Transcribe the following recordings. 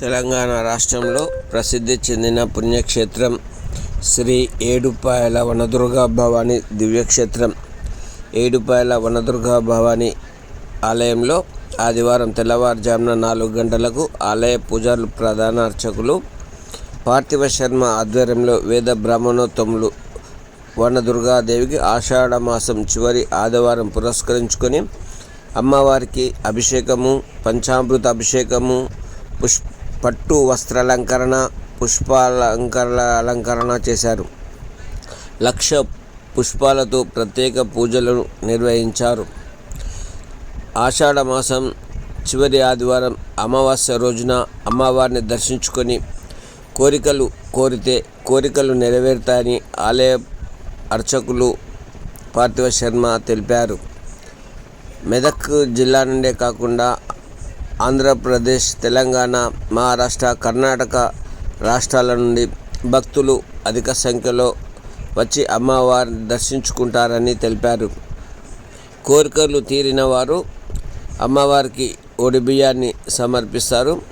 తెలంగాణ రాష్ట్రంలో ప్రసిద్ధి చెందిన పుణ్యక్షేత్రం శ్రీ ఏడుపాయల వనదుర్గా భవాని దివ్యక్షేత్రం. ఏడుపాయల వనదుర్గా భవాని ఆలయంలో ఆదివారం తెల్లవారుజామున నాలుగు గంటలకు ఆలయ పూజారులు ప్రధాన అర్చకులు పార్థివ శర్మ ఆధ్వర్యంలో వేద బ్రాహ్మణోత్తములు వనదుర్గాదేవికి ఆషాఢ మాసం చివరి ఆదివారం పురస్కరించుకొని అమ్మవారికి అభిషేకము పంచామృత అభిషేకము పుష్ పట్టు వస్త్రాలంకరణ పుష్పాలంకరణ అలంకరణ చేశారు. లక్ష పుష్పాలతో ప్రత్యేక పూజలను నిర్వహించారు. ఆషాఢ మాసం చివరి ఆదివారం అమావాస్య రోజున అమ్మవారిని దర్శించుకొని కోరికలు కోరితే కోరికలు నెరవేరుతాయని ఆలయ అర్చకులు పార్థివ శర్మ తెలిపారు. మెదక్ జిల్లా నుండే కాకుండా ఆంధ్రప్రదేశ్ తెలంగాణ మహారాష్ట్ర కర్ణాటక రాష్ట్రాల నుండి భక్తులు అధిక సంఖ్యలో వచ్చి అమ్మవారిని దర్శించుకుంటారని తెలిపారు. కోరికలు తీరిన వారు అమ్మవారికి ఒడి బియ్యాన్ని సమర్పిస్తారు.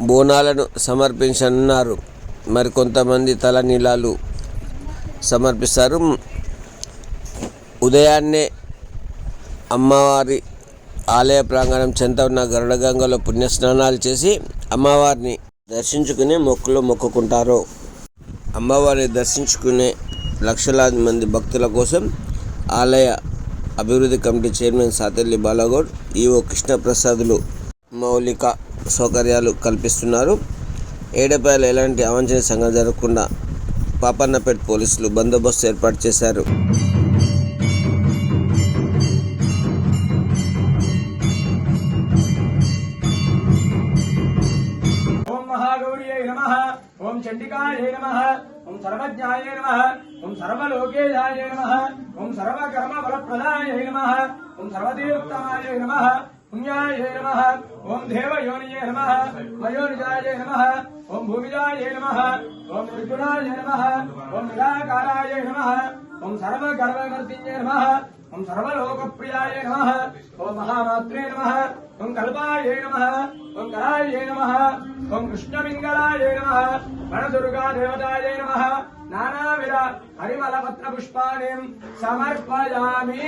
బోనాలను సమర్పించనున్నారు. మరికొంతమంది తలనీలాలు సమర్పిస్తారు. ఉదయాన్నే అమ్మవారి ఆలయ ప్రాంగణం చెంత ఉన్న గరుడగంగలో పుణ్యస్నానాలు చేసి అమ్మవారిని దర్శించుకుని మొక్కులు మొక్కుకుంటారు. అమ్మవారిని దర్శించుకునే లక్షలాది మంది భక్తుల కోసం ఆలయ అభివృద్ధి committee chairman Satelli Balagoud EO కృష్ణప్రసాదులు మౌలిక సౌకర్యాలు కల్పిస్తున్నారు. ఏడపాయలు ఎలాంటి అవాంఛనీయ సంఘటన జరగకుండా పాపన్నపేట పోలీసులు బందోబస్తు ఏర్పాటు చేశారు. ఓం చండికాయై నమ ఓం సర్వజ్ఞాయై నమ ఓం సర్వలోకేయాయ నమ ఓం సర్వకర్మ ఫలప్రదాయై నమ ఓం సర్వదేవోత్తమాయ నమ పుణ్యాయ నమ ఓం దేవయోనియే నమ మయోనిజాయ నమ ఓం భూమిజాయ నమ ఓం నిర్గుణాయ నమ ఓం నిరాకారాయ నమ ఓం సర్వ సర్వగర్వకర్తిన్యే నమ ఓం సర్వలోక ప్రియాయ నమ ఓం మహామాత్రే నమ ఓం కల్పాయ నమ ఓం కరాయ నమ ఓం కృష్ణమింగళాయ నమ వనదుర్గా దేవతాయ నమ నానావిధ హరిమల పత్ర పుష్పాణి సమర్పయామి.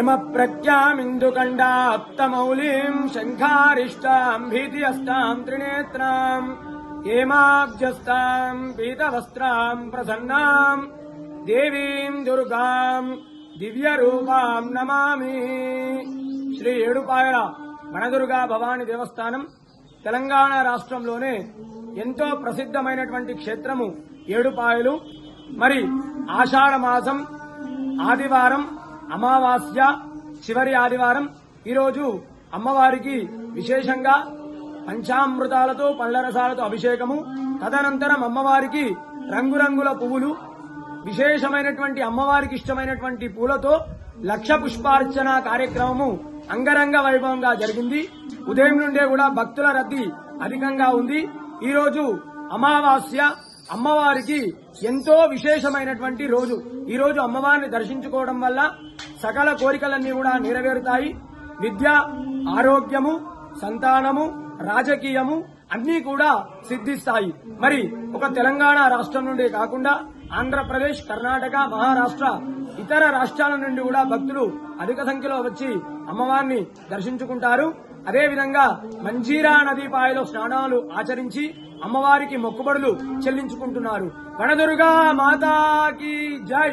హేమ ప్రజ్ఞామిందుకండాప్తమౌలిం శంఖారిష్టాం భీతియస్తాం త్రినేత్రాం హేమాబ్జస్తాం పీతవస్త్రాం ప్రసన్నాం దేవీం దుర్గాం దివ్యరూపాం నమామి. శ్రీ ఏడుపాయల వనదుర్గా భవాని దేవస్థానం తెలంగాణ రాష్ట్రంలోనే ఎంతో ప్రసిద్ధమైనటువంటి క్షేత్రము ఏడుపాయలు. మరి ఆషాఢ మాసం ఆదివారం అమావాస్య చివరి ఆదివారం ఈరోజు అమ్మవారికి విశేషంగా పంచామృతాలతో పళ్ళరసాలతో అభిషేకము. తదనంతరం అమ్మవారికి రంగురంగుల పువ్వులు విశేషమైనటువంటి అమ్మవారికి ఇష్టమైనటువంటి పూలతో లక్ష పుష్పార్చన కార్యక్రమము అంగరంగ వైభవంగా జరిగింది. ఉదయం నుండే కూడా భక్తుల రద్దీ అధికంగా ఉంది. ఈరోజు అమావాస్య అమ్మవారికి ఎంతో విశేషమైనటువంటి రోజు. ఈరోజు అమ్మవారిని దర్శించుకోవడం వల్ల సకల కోరికలన్నీ కూడా నెరవేరుతాయి. విద్య ఆరోగ్యము సంతానము రాజకీయము అన్నీ కూడా సిద్ధిస్తాయి. మరి ఒక తెలంగాణ రాష్ట్రం నుండే కాకుండా ఆంధ్రప్రదేశ్ కర్ణాటక మహారాష్ట్ర ఇతర రాష్ట్రాల నుండి కూడా భక్తులు అధిక సంఖ్యలో వచ్చి అమ్మవారిని దర్శించుకుంటారు. అదేవిధంగా మంజీరా నదీపాయలో స్నానాలు ఆచరించి అమ్మవారికి మొక్కుబడులు చెల్లించుకుంటున్నారు. గణదుర్గా మాతాకి జై!